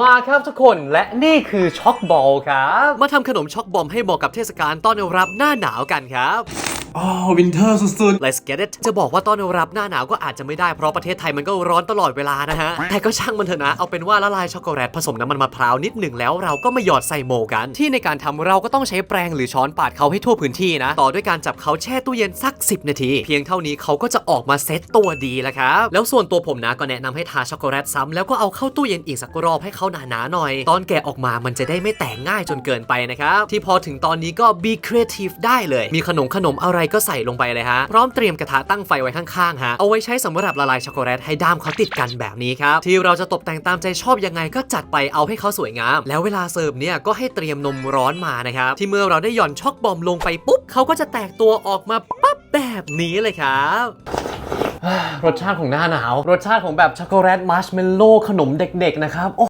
มาครับทุกคนและนี่คือช็อกบอลครับ มาทำขนมช็อกบอมให้เหมาะกับเทศกาลต้อนรับหน้าหนาวกันครับ อ๋อวินเทอร์สุด Let's get it จะบอกว่าต้อนรับหน้าหนาวก็อาจจะไม่ได้เพราะประเทศไทยมันก็ร้อนตลอดเวลานะฮะ แต่ก็ช่างมันเถอะนะ เอาเป็นว่าละลายช็อกโกแลตผสมน้ำมันมะพร้าวนิดหนึ่งแล้วเราก็มาหยอดใส่โมกัน ที่ในการทำเราก็ต้องใช้แปรงหรือช้อนปาดเขาให้ทั่วพื้นที่นะ ต่อด้วยการจับเขาแช่ตู้เย็นสัก 10 นาที เพียงเท่านี้เขาก็จะออกมาเซตตัวดีแล้วครับแล้วส่วนตัวผมนะก็แนะนำให้ทาช็อกโกแลตซ้ำแล้วก็เอาเข้าตู้เย็นอีกสักรอบให้เขาหนาๆหน่อย ตอนแกะออกมามันจะได้ไม่แตกง่ายจนเกินไปนะครับที่พอถึงตอนนี้ก็ be creative ได้เลย มีขนมขนมอะไรก็ใส่ลงไปเลยฮะ พร้อมเตรียมกระทะตั้งไฟไว้ข้างๆฮะ เอาไว้ใช้สำหรับละลายช็อกโกแลตให้ด้ามเขาติดกันแบบนี้ครับ ที่เราจะตกแต่งตามใจชอบยังไงก็จัดไปเอาให้เขาสวยงาม แล้วเวลาเสิร์ฟเนี่ยก็ให้เตรียมนมร้อนมานะครับ ที่เมื่อเราได้หย่อนช็อกบอมลงไปปุ๊บเขาก็จะแตกตัวออกมาปั๊บแบบนี้เลยครับรสชาติของหน้าหนาว รสชาติของแบบช็อกโกแลตมาร์ชเมลโล่ขนมเด็กๆนะครับ